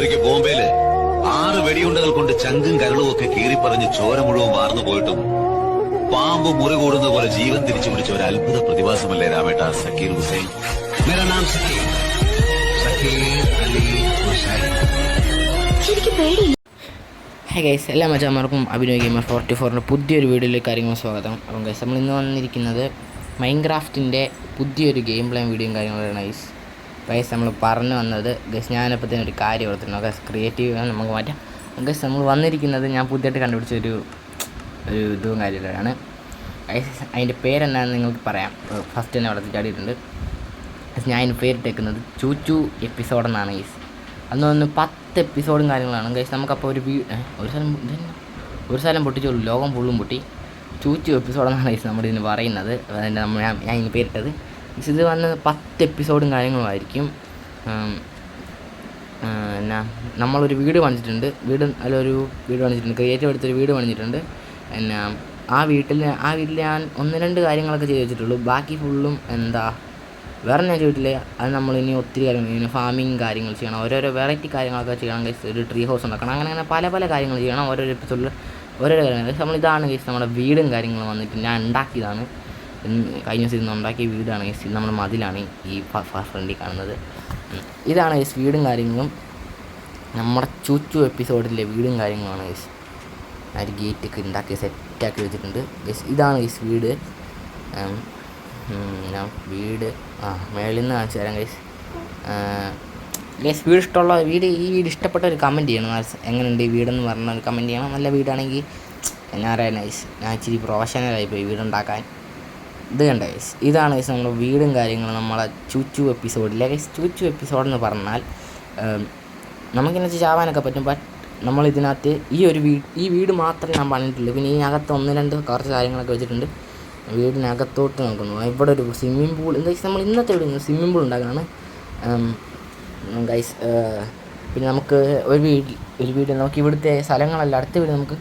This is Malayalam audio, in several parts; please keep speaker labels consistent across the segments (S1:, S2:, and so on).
S1: ഒരിക്കൽ ബോംബെയിൽ ആറ് വെടിയുണ്ടകൾ കൊണ്ട് ചങ്കും കരളും ഒക്കെ കീറിപ്പറഞ്ഞ് ചോര മുഴുവൻ വാർന്നു പോയിട്ടും പാമ്പ് മുറി കൂടുന്ന പോലെ ജീവൻ തിരിച്ചു പിടിച്ച ഒരു അത്ഭുത പ്രതിഭാസമല്ലേ രാമേട്ട സക്കീർ ഹുസൈൻ? മേരാ നാം സക്കീർ സക്കീർ അലി ഹുസൈൻ
S2: ശരിക്കും പേടിയില്ല.
S3: ഹായ് ഗൈസ് എല്ലാ മജാമാർക്കും അഭിനയ ഗെയിമർ ഫോർട്ടി ഫോറിന്റെ പുതിയൊരു വീഡിയോയിലേക്ക് കാര്യങ്ങളും സ്വാഗതം. അപ്പം ഗൈസ് നമ്മൾ ഇന്ന് വന്നിരിക്കുന്നത് മൈൻക്രാഫ്റ്റിന്റെ പുതിയൊരു ഗെയിം പ്ലാൻ വീഡിയോയും കാര്യങ്ങളാണ് ഗൈസ് ഗൈസ് നമ്മൾ പറഞ്ഞു വന്നത് ഗൈസ് ഞാനപ്പോഴത്തേനും ഒരു കാര്യം ഓർത്തിരുന്നു. ഗൈസ് ക്രിയേറ്റീവ് നമുക്ക് മാറ്റാം. ഗൈസ് നമ്മൾ വന്നിരിക്കുന്നത് ഞാൻ പുതിയതായിട്ട് കണ്ടുപിടിച്ച ഒരു ഒരു ഇതും കാര്യമാണ് ഗൈസ് അതിന്റെ പേരെന്താണെന്ന് നിങ്ങൾക്ക് പറയാം. ഫസ്റ്റ് തന്നെ അവിടെ ചാടിയിട്ടുണ്ട്. ഞാൻ അതിന് പേരിട്ടേക്കുന്നത് ചൂച്ചു എപ്പിസോഡ് എന്നാണ് ഗൈസ് അന്ന് വന്ന് പത്ത് എപ്പിസോഡും കാര്യങ്ങളാണ്. ഗൈസ് നമുക്കപ്പോൾ ഒരു വീ ഒരു സ്ഥലം? ഒരു സ്ഥലം പൊട്ടിച്ചുള്ളൂ ലോകം ഫുള്ളും പൊട്ടി. ചൂച്ചു എപ്പിസോഡെന്നാണ് ഗൈസ് നമ്മുടെ ഇതിന് പറയുന്നത് അതിന്റെ നമ്മൾ ഞാൻ ഞാൻ ഇതിന് പേരിട്ടത്. ഗൈസ് ഇത് വന്ന് പത്ത് എപ്പിസോഡും കാര്യങ്ങളുമായിരിക്കും എന്നാ നമ്മളൊരു വീട് പണിച്ചിട്ടുണ്ട് വീട് അല്ലൊരു വീട് പണിച്ചിട്ടുണ്ട് ക്രിയേറ്റീവ് എടുത്തൊരു വീട് പണിച്ചിട്ടുണ്ട് എന്നാ ആ വീട്ടിൽ ആ വീട്ടിൽ ഞാൻ ഒന്ന് രണ്ട് കാര്യങ്ങളൊക്കെ ചെയ്തു വെച്ചിട്ടുള്ളൂ. ബാക്കി ഫുള്ളും എന്താ വേറെ ഞാൻ ചെയ്തിട്ടില്ല. അത് നമ്മൾ ഇനി ഒത്തിരി കാര്യങ്ങൾ ഇനി ഫാമിങ് കാര്യങ്ങൾ ചെയ്യണം. ഓരോരോ വെറൈറ്റി കാര്യങ്ങളൊക്കെ ചെയ്യണം ഗൈസ് ഒരു ട്രീ ഹൗസ് ഉണ്ടാക്കണം. അങ്ങനെ അങ്ങനെ പല പല കാര്യങ്ങൾ ചെയ്യണം. ഓരോരോ എപ്പിസോഡിൽ ഓരോരോ കാര്യങ്ങൾ. നമ്മൾ ഇതാണ് ഗൈസ് നമ്മുടെ വീടും കാര്യങ്ങളും വന്നിട്ട് ഞാൻ ഉണ്ടാക്കിയതാണ്. കഴിഞ്ഞ ദിവസം ഉണ്ടാക്കിയ വീടാണ് ഈ നമ്മുടെ മതിലാണ് ഈ ഫ്രണ്ടിൽ കാണുന്നത്. ഇതാണ് ഈ വീടും കാര്യങ്ങളും. നമ്മുടെ ചൂച്ചു എപ്പിസോഡിലെ വീടും കാര്യങ്ങളുമാണ് ഗൈസ് ആ ഒരു ഗേറ്റൊക്കെ ഉണ്ടാക്കി സെറ്റാക്കി വെച്ചിട്ടുണ്ട്. ഗൈസ് ഇതാണ് ഗൈസ് വീട്. ഞാൻ വീട്. ആ മേളിൽ നിന്ന് കാണിച്ചു തരാം ഗൈസ് ഗൈസ് വീട് ഇഷ്ടമുള്ള വീട് ഈ വീട് ഇഷ്ടപ്പെട്ട ഒരു കമന്റ് ചെയ്യണം. എങ്ങനെയുണ്ട് ഈ വീടെന്ന് പറഞ്ഞ ഒരു കമന്റ് ചെയ്യണം. നല്ല വീടാണെങ്കിൽ പറയാ നൈസ് ഞാൻ ഇച്ചിരി പ്രൊഫഷണലായി പോയി വീടുണ്ടാക്കാൻ. ഇത് കണ്ട ഗൈസ് ഇതാണ് ഗൈസ് നമ്മുടെ വീടും കാര്യങ്ങളും നമ്മളെ ചുച്ചു എപ്പിസോഡിലെ ഗൈസ് ചുച്ചു എപ്പിസോഡ് എന്ന് പറഞ്ഞാൽ നമുക്കിന്ന് വെച്ചാൽ ചാവാനൊക്കെ പറ്റും ബട്ട് നമ്മൾ ഇതിനകത്ത് ഈ ഒരു വീട് ഈ വീട് മാത്രമേ ഞാൻ പറഞ്ഞിട്ടുള്ളൂ. പിന്നെ ഈ അകത്ത് ഒന്ന് രണ്ട് കുറച്ച് കാര്യങ്ങളൊക്കെ വെച്ചിട്ടുണ്ട്. വീടിനകത്തോട്ട് നോക്കുന്നു. ഇവിടെ ഒരു സ്വിമ്മിംഗ് പൂൾ വെച്ചാൽ നമ്മൾ ഇന്നത്തെ വീട് സ്വിമ്മിംഗ് പൂൾ ഉണ്ടാക്കുകയാണ് ഗൈസ് പിന്നെ നമുക്ക് ഒരു വീട് ഒരു വീട് നമുക്ക് ഇവിടുത്തെ സ്ഥലങ്ങളല്ല അടുത്ത വീട് നമുക്ക്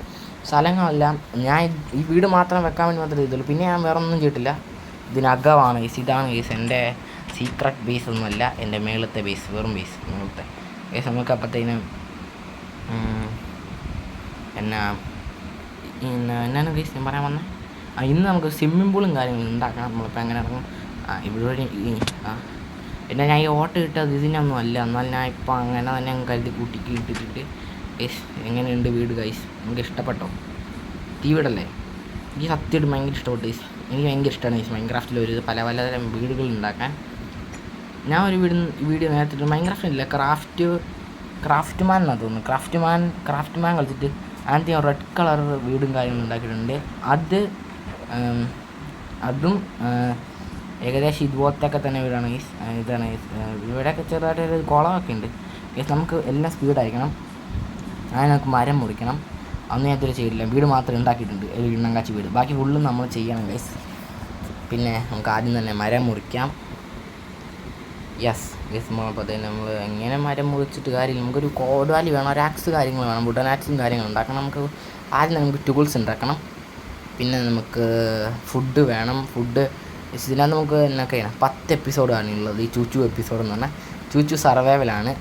S3: സ്ഥലങ്ങളെല്ലാം ഞാൻ ഈ വീട് മാത്രം വെക്കാൻ വേണ്ടി മാത്രമേ ചെയ്തുള്ളൂ. പിന്നെ ഞാൻ വേറെ ഒന്നും ചെയ്തിട്ടില്ല ഇതിനകമാണ് ഗൈസ് ഇതാണ് ഗൈസ് എന്റെ സീക്രട്ട് ബേസ് ഒന്നുമല്ല. എന്റെ മേളത്തെ ബേസ് വെറും ബേസ് മേളത്തെ. ഗൈസ് നമുക്ക് അപ്പോഴത്തേനും എന്നാ എന്നാ എന്നാണ് ബേസ് ഞാൻ പറയാൻ വന്നത് ആ ഇന്ന് നമുക്ക് സ്വിമ്മിംഗ് പൂളും കാര്യങ്ങളും ഉണ്ടാക്കണം. നമ്മളിപ്പോൾ എങ്ങനെ ഇറങ്ങും ആ ഇവിടെ വഴി ആ. പിന്നെ ഞാൻ ഈ ഓട്ടം ഇട്ടത് ഇതിനൊന്നും അല്ല. എന്നാൽ ഞാൻ ഇപ്പോൾ അങ്ങനെ തന്നെ കരുതി കൂട്ടിക്ക് ഇട്ടിട്ട് ഗൈസ് എങ്ങനെയുണ്ട് വീട് ഗൈസ് നമുക്ക് ഇഷ്ടപ്പെട്ടോ? തീ വീടല്ലേ? എനിക്ക് സത്യമായിട്ട് ഭയങ്കര ഇഷ്ടപ്പെട്ടു ഗൈസ് എനിക്ക് ഭയങ്കര ഇഷ്ടമാണ് ഗൈസ് മൈൻക്രാഫ്റ്റിൽ ഒരു പല പലതരം വീടുകൾ ഉണ്ടാക്കാൻ. ഞാൻ ഒരു വീട് വീഡിയോ നേരത്തെ മൈൻക്രാഫ്റ്റ് ഇല്ല ക്രാഫ്റ്റ് ക്രാഫ്റ്റ് മാൻ എന്നാണ് തോന്നുന്നു. ക്രാഫ്റ്റ് മാൻ ക്രാഫ്റ്റ് മാൻ കളിച്ചിട്ട് ഞാൻ റെഡ് കളർ വീടും കാര്യങ്ങളും ഉണ്ടാക്കിയിട്ടുണ്ട്. അത് അതും ഏകദേശം ഇതുപോലത്തെയൊക്കെ തന്നെ വീടാണ് ഈ ഇതാണ് ഇവിടെയൊക്കെ ചെറുതായിട്ട് ഒരു കുളമൊക്കെ ഉണ്ട്. ഗൈസ് നമുക്ക് എല്ലാം സ്പീഡായിരിക്കണം അങ്ങനെ നമുക്ക് മരം മുറിക്കണം. അന്ന് ഞാൻ ഇതുവരെ ചെയ്തില്ല വീട് മാത്രം ഉണ്ടാക്കിയിട്ടുണ്ട്. ഒരു ഇണ്ണങ്കാച്ചി വീട്. ബാക്കി ഫുള്ളും നമ്മൾ ചെയ്യണം ഗൈസ് പിന്നെ നമുക്ക് ആദ്യം തന്നെ മരം മുറിക്കാം. യെസ് ഗൈസ് അപ്പോൾ തന്നെ നമ്മൾ എങ്ങനെ മരം മുറിച്ചിട്ട് കാര്യമില്ല. നമുക്കൊരു കോടുവാലി വേണം ഒരു ആക്സ് കാര്യങ്ങൾ വേണം വുഡൻ ആക്സും കാര്യങ്ങൾ ഉണ്ടാക്കണം. നമുക്ക് ആദ്യം നമുക്ക് ടൂൾസ് ഉണ്ടാക്കണം. പിന്നെ നമുക്ക് ഫുഡ് വേണം. ഫുഡ് ഇതിനകത്ത് നമുക്ക് എന്നൊക്കെ പത്ത് എപ്പിസോഡാണ് ഉള്ളത്. ഈ ചൂച്ചു എപ്പിസോഡ് എന്ന് പറഞ്ഞാൽ ചൂച്ചു സർവൈവലാണ്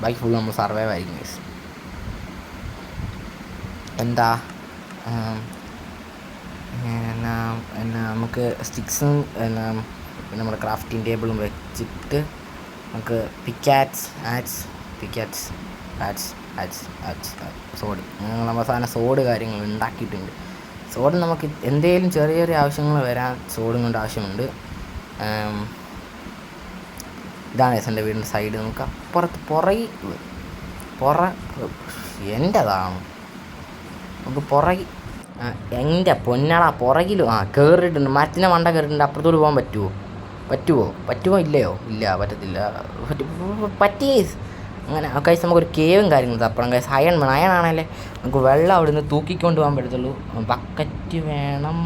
S3: ബാക്കി ഫുൾ നമ്മൾ സർവൈവ് ആയിരിക്കും guys. എന്താ എന്നാ എന്നാ നമുക്ക് സ്റ്റിക്സും എന്നാ നമ്മുടെ ക്രാഫ്റ്റിംഗ് ടേബിളും വെച്ചിട്ട് നമുക്ക് പിക്കാറ്റ്സ് ആറ്റ്സ് പിക്കാറ്റ്സ് ആറ്റ്സ് ആറ്റ്സ് ആറ്റ്സ് സോഡ് നമ്മൾ സാധനം സോഡ് കാര്യങ്ങൾ ഉണ്ടാക്കിയിട്ടുണ്ട്. സോഡ് നമുക്ക് എന്തെങ്കിലും ചെറിയ ചെറിയ ആവശ്യങ്ങൾ വരാൻ സോഡും കൊണ്ട് ആവശ്യമുണ്ട്. ഇതാണ് എന്റെ വീടിന്റെ സൈഡ് നമുക്ക് അപ്പുറത്ത് പുറകിൽ പുറ എന്റെതാണ്. നമുക്ക് പുറകിൽ എന്റെ പൊന്നടാ പുറകിലും? ആ കയറിയിട്ടുണ്ട് മരത്തിന്റെ മണ്ട കയറിയിട്ടുണ്ട് അപ്പുറത്തോട്ട് പോകാൻ പറ്റുമോ പറ്റുമോ പറ്റുമോ ഇല്ലയോ? ഇല്ല പറ്റത്തില്ല. പറ്റിയേ അങ്ങനെ കൈസ് നമുക്കൊരു കേവും കാര്യങ്ങളും തപ്പണം. കൈസ് അയൺ വേണം. അയൺ ആണല്ലേ നമുക്ക് വെള്ളം അവിടെ നിന്ന് തൂക്കിക്കൊണ്ട് പോകാൻ പറ്റത്തുള്ളൂ. ബക്കറ്റ് വേണം.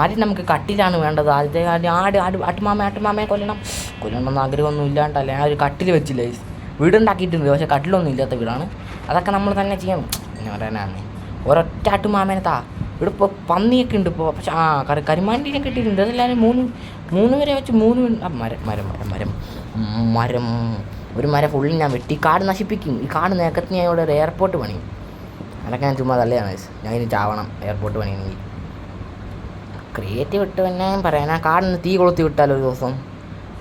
S3: ആദ്യം നമുക്ക് കട്ടിലാണ് വേണ്ടത്. ആദ്യത്തെ ആദ്യം ആട് ആട് ആട്ടുമാമ ആട്ടുമാമയെ കൊല്ലണം. കൊല്ലണമെന്ന് ആഗ്രഹമൊന്നും ഇല്ലാണ്ടല്ലേ. ആ ഒരു കട്ടിൽ വെച്ചില്ല. വീടുണ്ടാക്കിയിട്ടുണ്ട്. പക്ഷേ കട്ടിലൊന്നും ഇല്ലാത്ത വീടാണ്. അതൊക്കെ നമ്മൾ തന്നെ ചെയ്യണം. പിന്നെ പറയാനാണ്. ഒരൊറ്റ ആട്ടുമാമേനെ താ. ഇവിടെ ഇപ്പോൾ പന്നിയൊക്കെ ഉണ്ട് ഇപ്പോൾ പക്ഷെ ആ കറി കരിമാണ്ടിനെ കിട്ടിയിട്ടുണ്ട്. അതെല്ലാവരും മൂന്ന് മൂന്ന് വരെ വെച്ച് മൂന്ന് മരം മരം മരം മരം. മരം. ഒരു മരം ഫുള്ളിൽ ഞാൻ വെട്ടി. കാട് നശിപ്പിക്കും. ഈ കാട് നേക്കത്തിന് ഞാൻ ഇവിടെ ഒരു എയർപോർട്ട് പണിയും അതൊക്കെ ഞാൻ ചുമ്മാ തള്ളിയാണ് ഞാൻ ഇനി ചാവണം എയർപോർട്ട് പണിയണമെങ്കിൽ ക്രിയേറ്റീവ് ഇട്ട് തന്നെ പറയാൻ ആ കാടിന് തീ കൊളുത്തി വിട്ടാലോ ഒരു ദിവസം?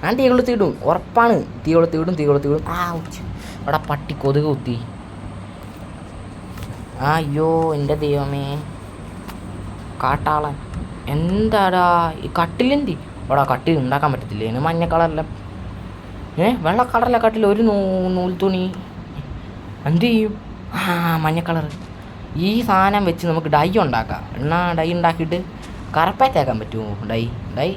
S3: ഞാൻ തീ കൊളുത്തി വിടും ഉറപ്പാണ്. തീ കൊളുത്തി വിടും തീ കൊളുത്തി വിടും. ആ അവിടെ പട്ടി കൊതുക് കുത്തി. അയ്യോ എന്റെ ദൈവമേ. കാട്ടാളൻ. എന്താടാ? ഈ കട്ടിലെന്തി? അവിടെ കട്ടിൽ ഉണ്ടാക്കാൻ പറ്റത്തില്ല? ഇതിന് മഞ്ഞ കളറിലെ ഏ വെള്ള കളറല്ല കട്ടിൽ? ഒരു നൂ നൂൽ തുണി. എന്ത് ചെയ്യും? ആ മഞ്ഞ കളർ. ഈ സാധനം വെച്ച് നമുക്ക് ഡൈ ഉണ്ടാക്കാം. എന്നാ ഡൈ ഉണ്ടാക്കിയിട്ട്? കറപ്പേ തേക്കാൻ പറ്റുമോ? ഡൈ ഡൈ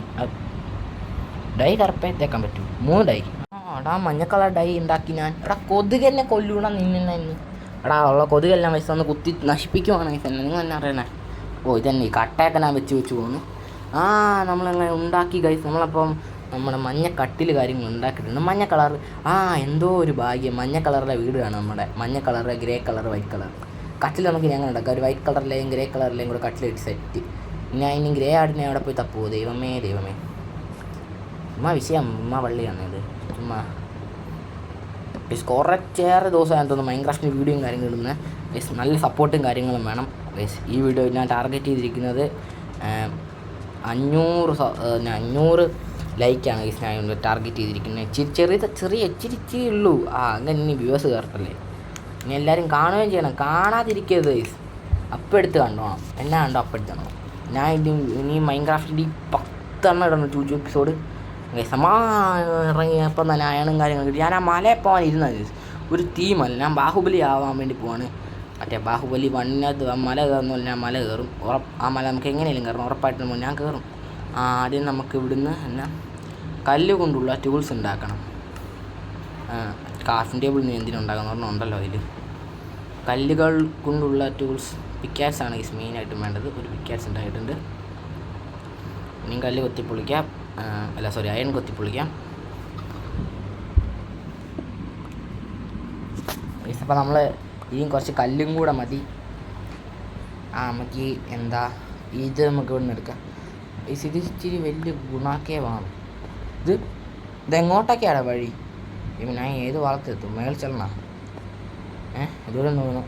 S3: ഡൈ കറപ്പേ തേക്കാൻ പറ്റുമോ? മൂന്ന് ഡൈ. ആടാ മഞ്ഞ കളർ ഡൈ ഉണ്ടാക്കി ഞാൻ. എടാ കൊതുകെന്നെ കൊല്ലൂടാ നിന്നെ ഇന്ന് എടാ ഉള്ള കൊതുകെല്ലാം വയസ്സ് ഒന്ന് കുത്തി നശിപ്പിക്കുവാണെങ്കിൽ തന്നെ നിങ്ങൾ തന്നെ അറിയണേ ഓ ഇതന്നെ ഈ കട്ടയൊക്കെ ഞാൻ വെച്ച് വെച്ച് പോകുന്നു ആ നമ്മളങ്ങനെ ഉണ്ടാക്കി ഗൈസ് നമ്മളപ്പം നമ്മുടെ മഞ്ഞ കട്ടിൽ കാര്യങ്ങൾ ഉണ്ടാക്കിയിട്ടുണ്ട്. മഞ്ഞ കളർ ആ എന്തോ ഒരു ഭാഗ്യം. മഞ്ഞ കളറിലെ വീടാണ് നമ്മുടെ. മഞ്ഞ colour grey colour white colour കട്ടിൽ നമുക്ക് ഞങ്ങൾ ഉണ്ടാക്കാം. ഒരു വൈറ്റ് കളറിലെയും ഗ്രേ കളറിലെയും കൂടെ കട്ടിൽ ഇട്ട് സെറ്റ് ഇനി അതിന് ഗ്രേ ആടിനെ അവിടെ പോയി തപ്പുമോ ദൈവമേ ദൈവമേ. ഉമ്മ വിഷയം ഉമ്മ വള്ളിയാണ് ഇത്? ചുമ്മാ. ഗൈസ് കുറച്ചേറെ ദിവസം ഞാൻ തോന്നുന്നു മൈൻക്രാഫ്റ്റിന് വീഡിയോയും കാര്യങ്ങളും ഇടുന്നത് ഗൈസ് നല്ല സപ്പോർട്ടും കാര്യങ്ങളും വേണം. ഗൈസ് ഈ വീഡിയോ ഞാൻ ടാർഗറ്റ് ചെയ്തിരിക്കുന്നത് അഞ്ഞൂറ് അഞ്ഞൂറ് ലൈക്കാണ് ഗൈസ് ഞാൻ ടാർഗറ്റ് ചെയ്തിരിക്കുന്നത് ഇച്ചിരി ചെറിയ ചെറിയ ഇച്ചിരി ഇച്ചിരി ഉള്ളൂ. ആ അങ്ങനെ ഇനി വ്യൂവേഴ്സ് കയറട്ടല്ലേ ഇനി എല്ലാവരും കാണുകയും ചെയ്യണം. കാണാതിരിക്കരുത് ഗൈസ് അപ്പം എടുത്ത് കണ്ടോണം. എന്നാ കണ്ടോ? അപ്പം എടുത്ത് കണ്ടോ ഞാൻ ഇനി ഇനി മൈൻക്രാഫ്റ്റിന്റെ പത്തെണ്ണം ഇടണം. ടു എപ്പിസോഡ് സമാ ഇറങ്ങിയപ്പോൾ തന്നെ അയാളും കാര്യങ്ങളും കിട്ടി. ഞാൻ ആ മലയിൽ പോകാൻ ഇരുന്നത് ഒരു തീമല്ല ഞാൻ ബാഹുബലി ആവാൻ വേണ്ടി പോവാണ്. മറ്റേ ബാഹുബലി വണ്ണത് മല കയറുന്നില്ല ഞാൻ മല കയറും. ഉറപ്പ് ആ മല നമുക്ക് എങ്ങനെയെങ്കിലും കയറണം. ഉറപ്പായിട്ടും ഞാൻ കയറും. ആദ്യം നമുക്ക് ഇവിടുന്ന് എന്നാ കല്ല് കൊണ്ടുള്ള ടൂൾസ് ഉണ്ടാക്കണം. കാഫിൻ ടേബിൾ നീ എന്തിനുണ്ടാക്കുന്ന പറഞ്ഞാൽ ഉണ്ടല്ലോ അതിൽ കല്ലുകൾ കൊണ്ടുള്ള ടൂൾസ് പിക്കാറ്റ്സ് ആണ് മെയിനായിട്ടും വേണ്ടത്. ഒരു പിക്കാറ്റ്സ് ഉണ്ടായിട്ടുണ്ട്. ഇനിയും കല്ല് കൊത്തി പൊളിക്കാം ആ, അല്ല സോറി അയൺ കൊത്തി പൊളിക്കാം അപ്പോൾ നമ്മൾ ഇനിയും കുറച്ച് കല്ലും കൂടെ മതി. ആ നമുക്ക് ഈ എന്താ ഇത് നമുക്ക് ഇവിടെ നിന്ന് എടുക്കാം. ഈ ഇത് ഇച്ചിരി വലിയ ഗുണാക്കേ വേണം ഇത് ഇതെങ്ങോട്ടൊക്കെയാണ് വഴി? ഇപ്പം ഞാൻ ഏത് വളർത്തെത്തും മേൽ ചെല്ലണ? ഏ ഇതുവരെ ഒന്ന് വീണു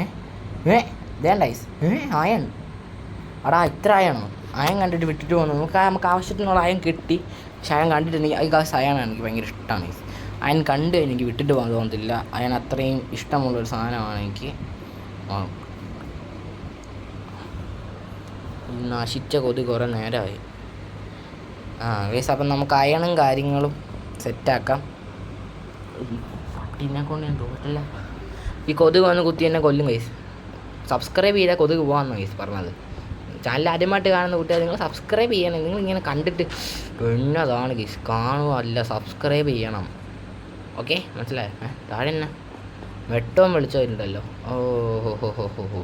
S3: ഏ ഏ ഇതേണ്ടൈസ് ഏ ആയൺ അടാ ഇത്ര ആയണോ? അയം കണ്ടിട്ട് വിട്ടിട്ട് പോകുന്നു നമുക്ക് നമുക്ക് ആവശ്യത്തിനുള്ള അയം കിട്ടി. പക്ഷെ അയൺ കണ്ടിട്ടുണ്ടെങ്കിൽ ഈ കാശ് അയണാണ് എനിക്ക് ഭയങ്കര ഇഷ്ടമാണ് അയൻ കണ്ട് എനിക്ക് വിട്ടിട്ട് പോകാൻ തോന്നത്തില്ല. അയൻ അത്രയും ഇഷ്ടമുള്ളൊരു സാധനമാണ് എനിക്ക്. ഈ നശിച്ച കൊതി കുറേ നേരമായി ആ വേസ് അപ്പം നമുക്ക് അയണും കാര്യങ്ങളും സെറ്റാക്കാം. ഇതിനെ കൊണ്ട് ഞാൻ തോന്നിട്ടില്ല ഈ കൊതുക് വന്ന് കുത്തി എന്നെ കൊല്ലും കൈസ് സബ്സ്ക്രൈബ് ചെയ്താൽ കൊതുക് പോകാമെന്ന് കൈസ് പറഞ്ഞത്. ചാനൽ ആദ്യമായിട്ട് കാണുന്ന കുട്ടികൾ നിങ്ങൾ സബ്സ്ക്രൈബ് ചെയ്യണം. നിങ്ങൾ ഇങ്ങനെ കണ്ടിട്ട് എന്നതാണ് ഗൈസ് കാണുക അല്ല സബ്സ്ക്രൈബ് ചെയ്യണം. ഓക്കെ മനസ്സിലായോ? ഏ താഴെ തന്നെ വെട്ടവും വെളിച്ചവരുണ്ടല്ലോ ഓ ഹോ ഹോ ഹോ ഹോ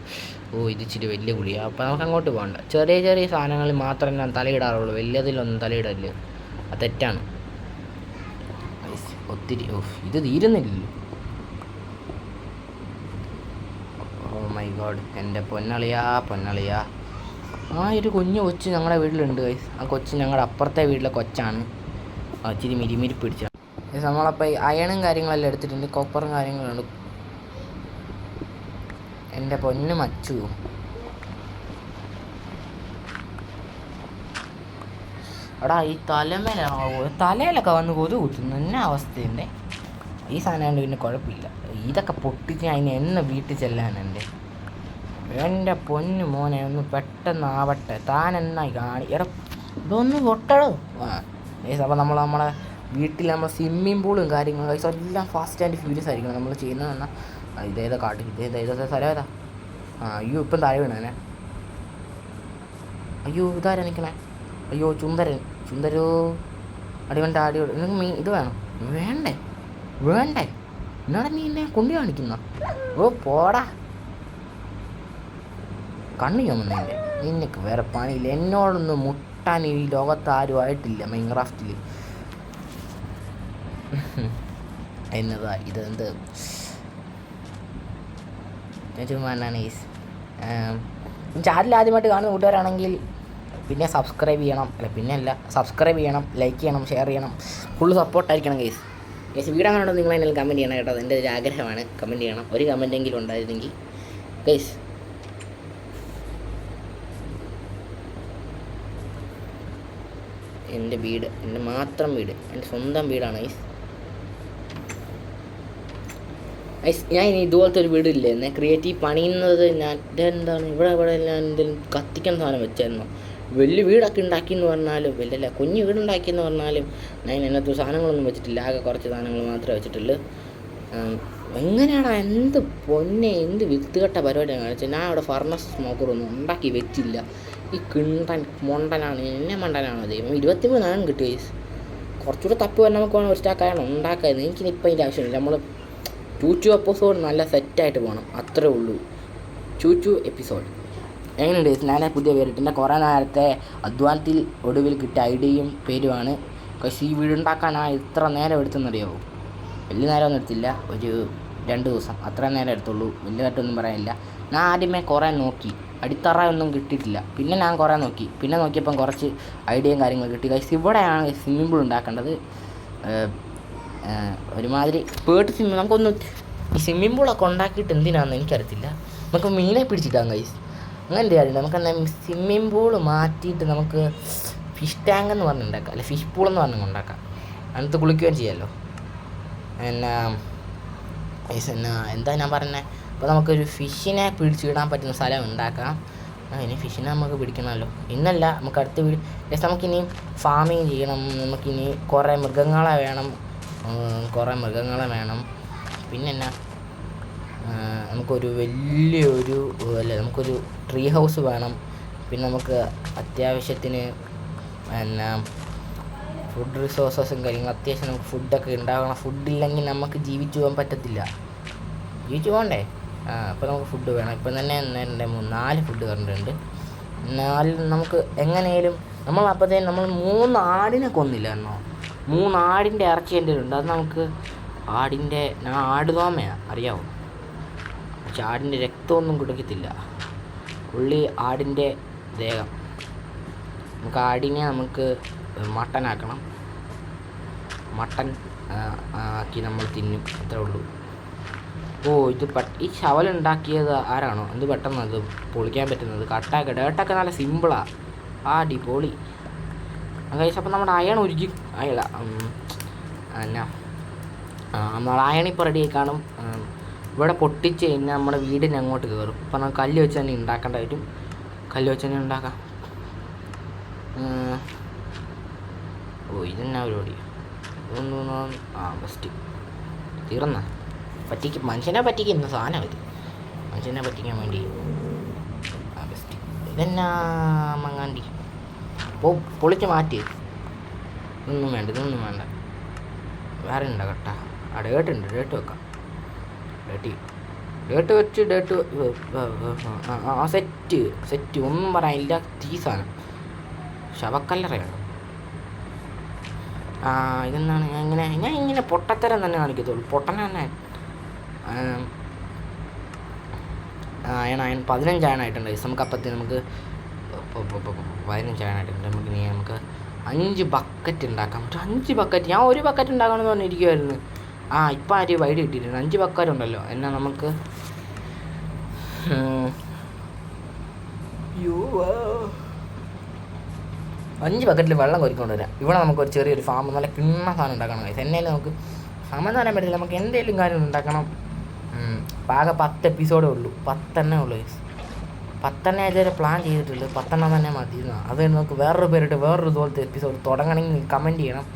S3: ഓ ഇത് ഇച്ചിരി വലിയ കുടിയാണ് അപ്പോൾ നമുക്ക് അങ്ങോട്ട് പോകണ്ട. ചെറിയ ചെറിയ സാധനങ്ങളിൽ മാത്രമേ ഞാൻ തലയിടാറുള്ളൂ. വലിയതിലൊന്നും തലയിടല്ല അത് തെറ്റാണ്. ഒത്തിരി ഓ ഇത് തീരുന്നില്ലല്ലോ. ഓ മൈ ഗോഡ് എന്റെ പൊന്നളിയാ പൊന്നളിയാ. ആ ഒരു കുഞ്ഞു കൊച്ച് ഞങ്ങളുടെ വീട്ടിലുണ്ട് ആ കൊച്ച് ഞങ്ങളുടെ അപ്പുറത്തെ വീട്ടിലെ കൊച്ചാണ്. ഇച്ചിരി മിരിമിരി പിടിച്ച. നമ്മളപ്പോൾ ഈ അയണും കാര്യങ്ങളെല്ലാം എടുത്തിട്ടുണ്ട്. കോപ്പറും കാര്യങ്ങളുണ്ട്. എന്റെ പൊന്ന് മച്ചു. എടാ ഈ തലമേലാണോ? തലയിലൊക്കെ വന്ന് കൊതു കുത്തുന്നു. എന്നെ അവസ്ഥയുണ്ട്? ഈ സാധനം പിന്നെ കുഴപ്പമില്ല. ഇതൊക്കെ പൊട്ടിച്ച് അതിന് എന്നെ വീട്ടിൽ ചെല്ലാനുണ്ട്. എന്റെ പൊന്നു മോനെ ഒന്ന് പെട്ടെന്ന് ആവട്ടെ താൻ എന്നായി കാണി. എടാ ഇതൊന്ന് പൊട്ടടോ. ആ അപ്പോൾ നമ്മൾ നമ്മളെ വീട്ടിൽ നമ്മൾ സ്വിമ്മിങ് പൂളും കാര്യങ്ങളും guys എല്ലാം ഫാസ്റ്റ് ആൻഡ് ഫ്യൂരിയസ് ആയിരിക്കണം നമ്മൾ ചെയ്യുന്നത് എന്നാൽ ഇതേതാ കാട്ടി? ഇതേതാ ഇതേതാ സ്ഥലം ഏതാ? ആ അയ്യോ ഇപ്പം താഴെ വീണേ അയ്യോ ഇതാരാ നിൽക്കണേ അയ്യോ ചുന്ദരൻ. ചുന്ദരോ? അടിവണ്ട അടി നിങ്ങൾക്ക് മീ ഇത് വേണം? വേണ്ടേ? വേണ്ടേ? എന്നാടാ നീ എന്നെ കൊണ്ടു കാണിക്കുന്ന? ഓ പോടാ. കണ്ണു ചുമന്നതിന്റെ നിനക്ക് വേറെ പണിയില്ല. എന്നോടൊന്ന് മുട്ടാൻ ഈ ലോകത്ത് ആരും ആയിട്ടില്ല മൈൻക്രാഫ്റ്റിൽ എന്നതാ ഇതെന്ത്? ഞാൻ ചുമ്മാ എന്നാണ് ഈ ചാനൽ ആദ്യമായിട്ട് കാണുന്ന കൂട്ടുകാരാണെങ്കിൽ പിന്നെ സബ്സ്ക്രൈബ് ചെയ്യണം. അല്ല പിന്നെ അല്ല സബ്സ്ക്രൈബ് ചെയ്യണം ലൈക്ക് ചെയ്യണം ഷെയർ ചെയ്യണം. ഫുള്ള് സപ്പോർട്ടായിരിക്കണം ഗൈസ് ഗൈസ് വീഡിയോ കണ്ടോ നിങ്ങൾ എന്തെങ്കിലും കമന്റ് ചെയ്യണം കേട്ടോ. എന്റെ ഒരു ആഗ്രഹമാണ്. കമന്റ് ചെയ്യണം. ഒരു കമന്റെങ്കിലും ഉണ്ടായിരുന്നെങ്കിൽ ഗൈസ് എന്റെ വീട് എന്റെ മാത്രം വീട് എന്റെ സ്വന്തം വീടാണ് ഐസ്. ഐസ് ഞാൻ ഇനി ഇതുപോലത്തെ ഒരു വീടില്ലേ? എന്നെ ക്രിയേറ്റീവ് പണിയുന്നത് ഞാൻ ഇതെന്താണ്? ഇവിടെ ഇവിടെ ഞാൻ എന്തെങ്കിലും കത്തിക്കാൻ സാധനം വെച്ചായിരുന്നു? വലിയ വീടൊക്കെ ഉണ്ടാക്കി എന്ന് പറഞ്ഞാലും വലിയ കുഞ്ഞു വീടുണ്ടാക്കി എന്ന് പറഞ്ഞാലും ഞാൻ അതിനകത്ത് സാധനങ്ങളൊന്നും വെച്ചിട്ടില്ല. ആകെ കുറച്ച് സാധനങ്ങൾ മാത്രമേ വെച്ചിട്ടുള്ളൂ. എങ്ങനെയാണ് എന്ത് പൊന്നെ എന്ത് വിത്തുകെട്ട പരിപാടിയാണ് കാണിച്ചത്? ഞാൻ അവിടെ ഫർണസ് സ്മോക്കറൊന്നും ഉണ്ടാക്കി വെച്ചില്ല. ഈ കിണ്ടൻ മൊണ്ടനാണ് എന്നെ മണ്ടനാണ് ദൈവം ഇരുപത്തിമൂന്നാണ് കിട്ടി കുറച്ചുകൂടെ തപ്പ് വരാൻ നമുക്ക് വേണം ഒരു സ്റ്റാക്കാണ് ഉണ്ടാക്കായത് എനിക്ക് ഇപ്പം അതിന്റെ ആവശ്യമില്ല. നമ്മൾ ചൂച്ചു എപ്പിസോഡ് നല്ല സെറ്റായിട്ട് പോകണം അത്രേ ഉള്ളൂ. ചൂച്ചു എപ്പിസോഡ് എങ്ങനെയുണ്ട് ഞാൻ പുതിയ പേരിട്ടിന്റെ കുറേ നേരത്തെ അധ്വാനത്തിൽ ഒടുവിൽ കിട്ടിയ ഐഡിയയും പേരുമാണ്. പക്ഷേ ഈ വീടുണ്ടാക്കാൻ ആ ഇത്ര നേരം എടുത്തെന്നറിയാവോ? വലിയ നേരമൊന്നും എടുത്തില്ല. ഒരു രണ്ട് ദിവസം. അത്ര നേരം എടുത്തുള്ളൂ. വലിയതായിട്ടൊന്നും പറയാനില്ല. ഞാൻ ആദ്യമേ കുറേ നോക്കി. അടിത്തറ ഒന്നും കിട്ടിയിട്ടില്ല. പിന്നെ ഞാൻ കുറേ നോക്കി. പിന്നെ നോക്കിയപ്പം കുറച്ച് ഐഡിയയും കാര്യങ്ങളും കിട്ടി. കഴിച്ച് ഇവിടെയാണ് സ്വിമ്മിംഗ് പൂൾ ഉണ്ടാക്കേണ്ടത്. ഒരുമാതിരി പേട്ട് നമുക്കൊന്ന് ഈ സ്വിമ്മിംഗ് പൂളൊക്കെ ഉണ്ടാക്കിയിട്ട് എന്തിനാണെന്ന് എനിക്കറിയത്തില്ല. നമുക്ക് മീനെ പിടിച്ചിട്ടാണ് കൈസ് അങ്ങനെ കാര്യം നമുക്ക് എന്താ സ്വിമ്മിംഗ് പൂൾ മാറ്റിയിട്ട് നമുക്ക് ഫിഷ് ടാങ്ക് എന്ന് പറഞ്ഞ് ഉണ്ടാക്കാം. അല്ലെ ഫിഷ് പൂൾ എന്ന് പറഞ്ഞ് ഉണ്ടാക്കാം. അതിനകത്ത് കുളിക്കുകയും ചെയ്യാമല്ലോ എന്നാ എന്താ ഞാൻ പറഞ്ഞത് അപ്പോൾ നമുക്കൊരു ഫിഷിനെ പിടിച്ചിടാൻ പറ്റുന്ന സ്ഥലം ഉണ്ടാക്കാം. ഇനി ഫിഷിനെ നമുക്ക് പിടിക്കണമല്ലോ. ഇന്നല്ല നമുക്ക് അടുത്ത വീട് ജസ്റ്റ് നമുക്കിനി ഫാമിങ് ചെയ്യണം. നമുക്കിനി കുറേ മൃഗങ്ങളെ വേണം. കുറേ മൃഗങ്ങളെ വേണം. പിന്നെ എന്നാ നമുക്കൊരു വലിയൊരു അല്ല നമുക്കൊരു ട്രീ ഹൗസ് വേണം. പിന്നെ നമുക്ക് അത്യാവശ്യത്തിന് എന്നാ ഫുഡ് റിസോഴ്സസും കാര്യങ്ങളും അത്യാവശ്യം നമുക്ക് ഫുഡൊക്കെ ഉണ്ടാകണം ഫുഡില്ലെങ്കിൽ നമുക്ക് ജീവിച്ചു പോകാൻ പറ്റത്തില്ല. ജീവിച്ചു പോകണ്ടേ? ആ അപ്പോൾ നമുക്ക് ഫുഡ് വേണം. ഇപ്പം തന്നെ രണ്ട് മൂന്ന് നാല് ഫുഡ് കണ്ടിട്ടുണ്ട് നാല് നമുക്ക് എങ്ങനെയും നമ്മൾ അപ്പോഴത്തേനും നമ്മൾ മൂന്ന് ആടിനെ കൊന്നില്ല എന്നോ? മൂന്ന് ആടിന്റെ ഇറച്ചി എന്റെ ഉണ്ട് അത് നമുക്ക് ആടിന്റെ ഞാൻ ആടുതോമയാണ് അറിയാവോ? പക്ഷെ ആടിന്റെ രക്തമൊന്നും കുടിക്കത്തില്ല. ഉള്ളി ആടിന്റെ ദേഹം. നമുക്ക് ആടിനെ നമുക്ക് മട്ടനാക്കണം. മട്ടൻ ആക്കി നമ്മൾ തിന്നും. അത്രേ ഉള്ളൂ. ഓ ഇത് പെ ഈ ശവൽ ഉണ്ടാക്കിയത് ആരാണോ? എന്ത് പെട്ടെന്ന് അത് പൊളിക്കാൻ പറ്റുന്നത്? കട്ടാക്ക ഡേട്ടൊക്കെ നല്ല സിമ്പിളാ. ഡി പൊളി കഴിച്ച അപ്പം നമ്മുടെ അയൺ ഒരുക്കി അയല എന്നാ നമ്മുടെ അയൺ ഇപ്പോൾ റെഡി ആയി കാണും. ഇവിടെ പൊട്ടിച്ച് കഴിഞ്ഞാൽ നമ്മുടെ വീടിന് അങ്ങോട്ട് കയറും അപ്പം നമുക്ക് കല്ല് വെച്ച് തന്നെ ഉണ്ടാക്കേണ്ടതായിട്ടും കല്ല് വെച്ച് തന്നെ ഉണ്ടാക്കാം. ഓ ഇതെന്നാ പരിപാടി ആ ബസ്റ്റ് തീർന്ന. പറ്റിക്ക് മനുഷ്യനെ പറ്റിക്കുന്ന സാധനം ഇത്. മനുഷ്യനെ പറ്റിക്കാൻ വേണ്ടി. ആ ബെസ്റ്റ് ഇതെന്നാ മങ്ങാണ്ടി. പോ പൊളിച്ച് മാറ്റി. ഇതൊന്നും വേണ്ട ഇതൊന്നും വേണ്ട. വേറെ ഉണ്ടോ കട്ട? ആ ഡേട്ട് ഡേട്ട് വെക്കാം. ഡേട്ടി ഡേട്ട് വെച്ച് ഡേട്ട് ആ സെറ്റ് സെറ്റ് ഒന്നും പറയാനില്ല. തീ സാധനം. ശവക്കല്ലറയാണ്. ഇതെന്താണ്? ഞാൻ ഇങ്ങനെ ഞാൻ ഇങ്ങനെ പൊട്ടത്തരം തന്നെ കാണിക്കത്തുള്ളൂ. പൊട്ടന തന്നെ. അയൺ അയൺ പതിനഞ്ച് അയണായിട്ടുണ്ട് നമുക്ക് അപ്പത്തി നമുക്ക് പതിനഞ്ച് അയണായിട്ടുണ്ട് നമുക്ക് ഇനി നമുക്ക് അഞ്ച് ബക്കറ്റ് ഉണ്ടാക്കാൻ പറ്റും അഞ്ച് ബക്കറ്റ് ഞാൻ ഒരു ബക്കറ്റ് ഉണ്ടാക്കണമെന്ന് പറഞ്ഞിരിക്കുമായിരുന്നു ആ ഇപ്പം ആര് വൈഡ് കിട്ടിയിട്ടുണ്ട് അഞ്ച് ബക്കറ്റ് ഉണ്ടല്ലോ. എന്നാൽ നമുക്ക് അഞ്ച് ബക്കറ്റിൽ വെള്ളം കോരിക്കൊണ്ട് വരാം. ഇവിടെ നമുക്ക് ഒരു ചെറിയൊരു ഫാം നല്ല കിണ്ണ സാധനം ഉണ്ടാക്കണം ചെന്നൈയിൽ നമുക്ക് സമാധാനം പറ്റില്ല. നമുക്ക് എന്തെങ്കിലും കാര്യം ഉണ്ടാക്കണം. പാകെ പത്ത് എപ്പിസോഡേ ഉള്ളൂ. പത്തെണ്ണേ ഉള്ളൂ. പത്തെണ്ണേ ഇതുവരെ പ്ലാൻ ചെയ്തിട്ടുള്ളൂ പത്തെണ്ണം തന്നെ മതി. അത് നമുക്ക് വേറൊരു പേരിട്ട് വേറൊരു ഇതുപോലത്തെ എപ്പിസോഡ് തുടങ്ങണമെങ്കിൽ കമന്റ് ചെയ്യണം.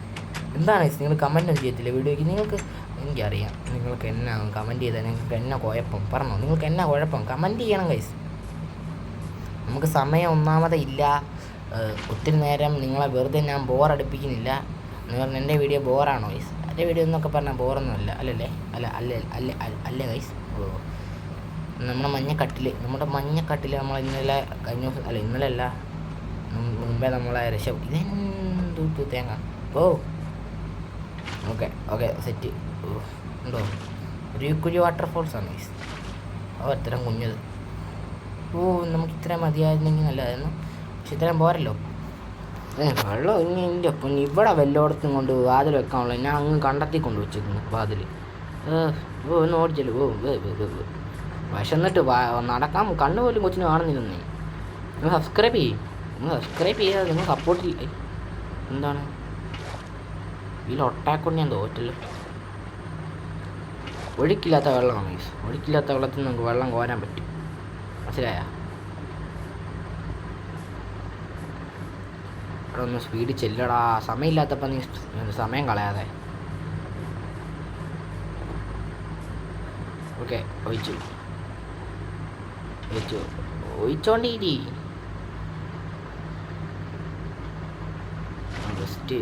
S3: എന്താണ് നിങ്ങൾ കമന്റ് ഒന്നും ചെയ്യത്തില്ല വീഡിയോയ്ക്ക്? നിങ്ങൾക്ക് എനിക്കറിയാം. നിങ്ങൾക്ക് എന്നാ കമന്റ് ചെയ്താൽ നിങ്ങൾക്ക് എന്നെ കുഴപ്പം? പറഞ്ഞോ. നിങ്ങൾക്ക് എന്നാ കുഴപ്പം? കമന്റ് ചെയ്യണം ഗൈസ് നമുക്ക് സമയം ഒന്നാമതേ ഇല്ല. ഒത്തിരി നേരം നിങ്ങളെ വെറുതെ ഞാൻ ബോറടിപ്പിക്കുന്നില്ല എന്ന് പറഞ്ഞാൽ എന്റെ വീഡിയോ ബോറാണോ ഗൈസ് എന്റെ വീഡിയോ എന്നൊക്കെ പറഞ്ഞാൽ ബോറൊന്നുമല്ല. അല്ലല്ലേ? അല്ല അല്ല അല്ല അല്ല- ഗൈസ് ഓ. നമ്മുടെ മഞ്ഞക്കട്ടിൽ നമ്മുടെ മഞ്ഞക്കട്ടിൽ നമ്മൾ ഇന്നലെ കഴിഞ്ഞ ദിവസം അല്ല ഇന്നലെ അല്ല മുമ്പേ നമ്മളെ രക്ഷ ഇതെന്തു തേങ്ങ? ഓ. ഓക്കെ ഓക്കെ സെറ്റ് ഓ ഉണ്ടോ ഒരു കുഴി വാട്ടർഫോൾസ് ആണ് ഗൈസ് ഓ ഇത്തരം കുഞ്ഞത്. ഓ നമുക്ക് ഇത്രയും മതിയായിരുന്നെങ്കിൽ നല്ലതായിരുന്നു. ഇത്രയും പോരല്ലോ. വെള്ളം ഇനി എന്റെ ഒപ്പം ഇവിടെ വല്ലോടത്തും കൊണ്ട് വാതിൽ വെക്കാനുള്ള ഞാൻ അങ്ങ് കണ്ടെത്തി കൊണ്ട് വെച്ചിരുന്നു വാതിൽ ഓ ഒന്ന് ഓടിച്ചല്ലോ. ഓ വിശന്നിട്ട് നടക്കാൻ കണ്ണു പോലും കൊച്ചിന് കാണുന്നില്ലെന്നേ നിങ്ങൾ സബ്സ്ക്രൈബ് ചെയ്യും. നിങ്ങൾ സബ്സ്ക്രൈബ് ചെയ്യാതെ നിങ്ങൾ സപ്പോർട്ട് എന്താണ്? ഈ ലൊട്ടാക്കൊണ്ട് ഞാൻ തോറ്റല്ലോ? ഒഴുക്കില്ലാത്ത വെള്ളമാണ് മീസ് ഒഴുക്കില്ലാത്ത വെള്ളത്തിൽ നമുക്ക് വെള്ളം കോരാൻ പറ്റും. മനസ്സിലായ? ഒന്ന് സ്പീഡ് ചെല്ലടാ. സമയമില്ലാത്തപ്പോൾ നീ സമയം കളയാതെ. ഓക്കെ ഒഴിച്ചു. ഒഴിച്ചു. ഒഴിച്ചോണ്ടിരി. ജസ്റ്റ്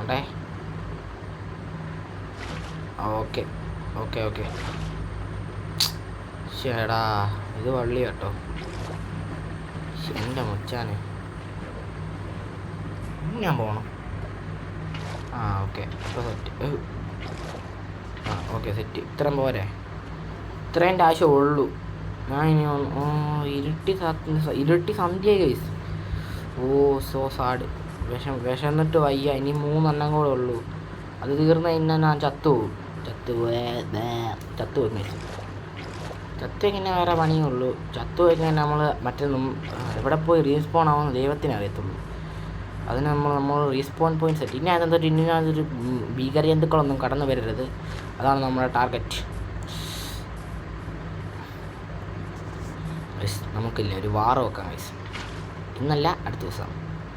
S3: ഓട്ടെ ഓക്കെ. Okay okay. ചേടാ ഇത് വള്ളി കേട്ടോ എന്റെ മുച്ചാനെ. ഞാൻ പോകണം ആ ഓക്കെ. ഇപ്പോൾ സെറ്റ് ആ ഓക്കെ സെറ്റ് ഇത്രയും പോരെ. ഇത്രേന്റെ ആവശ്യം ഉള്ളൂ. ഞാൻ ഇനി ഇരുട്ടി ഇരുട്ടി സന്ധ്യ ഗൈസ് ഓ സോ സാഡ് വിഷം വിശന്നിട്ട് വയ്യ. ഇനി മൂന്നെണ്ണം കൂടെ ഉള്ളൂ. അത് തീർന്ന ഇന്ന ഞാൻ ചത്തുപോകും ചത്തുപോയ ചത്തുപോയി. ചത്തു ഇങ്ങനെ വേറെ പണിയേ ഉള്ളൂ. ചത്തു കഴിഞ്ഞാൽ നമ്മൾ മറ്റൊന്നും എവിടെ പോയി റീസ്പോൺ ആവുമെന്ന് ദൈവത്തിനെ അറിയത്തുള്ളൂ അതിന് നമ്മൾ നമ്മൾ റീസ്പോൺ പോയിന്റ് സെറ്റ് ഇനി അതെന്തൊരു ഇനി അതൊരു ഭീകരജന്തുക്കളൊന്നും കടന്നു വരരുത്. അതാണ് നമ്മുടെ ടാർഗറ്റ് നമുക്കില്ല ഒരു വാറ് വെക്കാം വയസ്സ് ഇന്നല്ല അടുത്ത ദിവസം.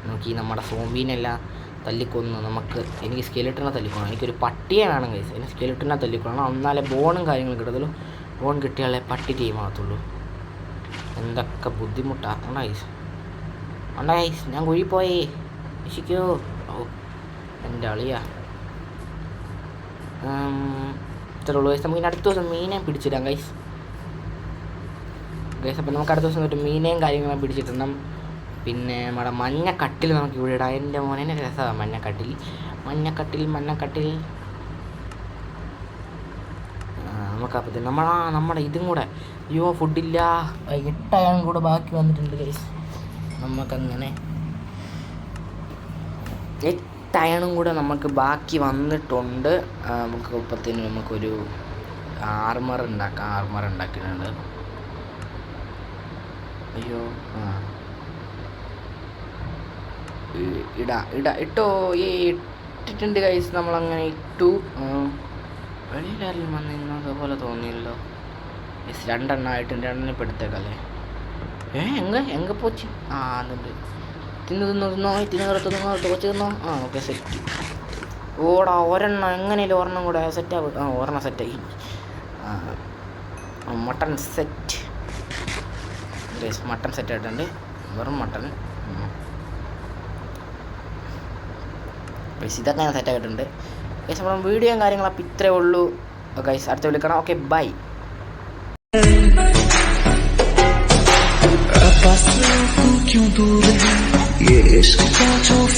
S3: നമുക്ക് ഈ നമ്മുടെ സോംബീനെല്ലാം തല്ലിക്കൊന്ന് നമുക്ക് എനിക്ക് സ്കെലിട്ടനെ തല്ലിക്കൊള്ളണം. എനിക്കൊരു പട്ടിയെ വേണം കൈസ് എനിക്ക് സ്കെലിട്ടനെ തല്ലിക്കൊള്ളണം. എന്നാലേ ബോണും കാര്യങ്ങളും കിട്ടത്തുള്ളൂ. ബോൺ കിട്ടിയാലേ പട്ടി ടീമാകത്തുള്ളൂ എന്തൊക്കെ ബുദ്ധിമുട്ടാണ് ഗൈസ് ഉണ്ടോ ഞാൻ കുഴി പോയി. രക്ഷിക്കോ ഓ എന്റെ അളിയാ. ഇത്രേ ഗൈസ് നമുക്ക് അടുത്ത ദിവസം മീനെ പിടിച്ചിടാം ഗൈസ് ഗൈസ് അപ്പം നമുക്ക് അടുത്ത ദിവസം ഒരു മീനേയും കാര്യങ്ങളും പിടിച്ചിട്ടുണ്ടാം പിന്നെ നമ്മുടെ മഞ്ഞക്കട്ടിൽ നമുക്ക് ഇവിടെ ഇടാം. എന്റെ മോനെ രസമാണ് മഞ്ഞക്കട്ടിൽ. മഞ്ഞക്കട്ടിൽ മഞ്ഞക്കട്ടിൽ. നമുക്ക് അപ്പം നമ്മളാ നമ്മുടെ ഇതും കൂടെ. അയ്യോ ഫുഡില്ല എട്ടയം കൂടെ ബാക്കി വന്നിട്ടുണ്ട് ഗൈസ് നമുക്കങ്ങനെ എട്ടയണും കൂടെ നമുക്ക് ബാക്കി വന്നിട്ടുണ്ട്. നമുക്ക് ഇപ്പത്തിന് നമുക്കൊരു ആർമർ ഉണ്ടാക്കാം. ആർമർ ഉണ്ടാക്കിയിട്ടുണ്ട്. അയ്യോ ആ. ഇടാ ഇടാ ഇട്ടോ. ഈ ഇട്ടിട്ടുണ്ട് കൈസ് നമ്മളങ്ങനെ ഇട്ടു. വെളിയിലാരെങ്കിലും വന്ന് ഇന്നത് പോലെ തോന്നിയല്ലോ. യെസ് രണ്ടെണ്ണം രണ്ടെണ്ണം ഇപ്പം എടുത്തേക്കല്ലേ ഏ എങ്ക എങ്ക പോച്ച്? ആ അതുണ്ട്. തിന്നു തിന്നു തിന്നോ തിന്നു തിന്നോ തോച്ച് തിന്നോ ആ ഓക്കെ സെറ്റ് ഓടാ ഒരെണ്ണം എങ്ങനെയല്ലേ ഒരെണ്ണം കൂടെ സെറ്റ് ആവും ആ ഒരെണ്ണം സെറ്റായി മട്ടൺ സെറ്റ് മട്ടൺ സെറ്റ് ആയിട്ടുണ്ട് വെറും മട്ടൺ ഗൈസ് ഇതൊക്കെ ഞാൻ സെറ്റ് ആയിട്ടുണ്ട് ഗൈസ് നമ്മുടെ വീഡിയോയും കാര്യങ്ങളപ്പോൾ ഇത്രേ ഉള്ളൂ ഗൈസ് അടുത്ത വിളിക്കണം ഓക്കെ ബൈ
S4: क्यों दूर है 也是加祝福。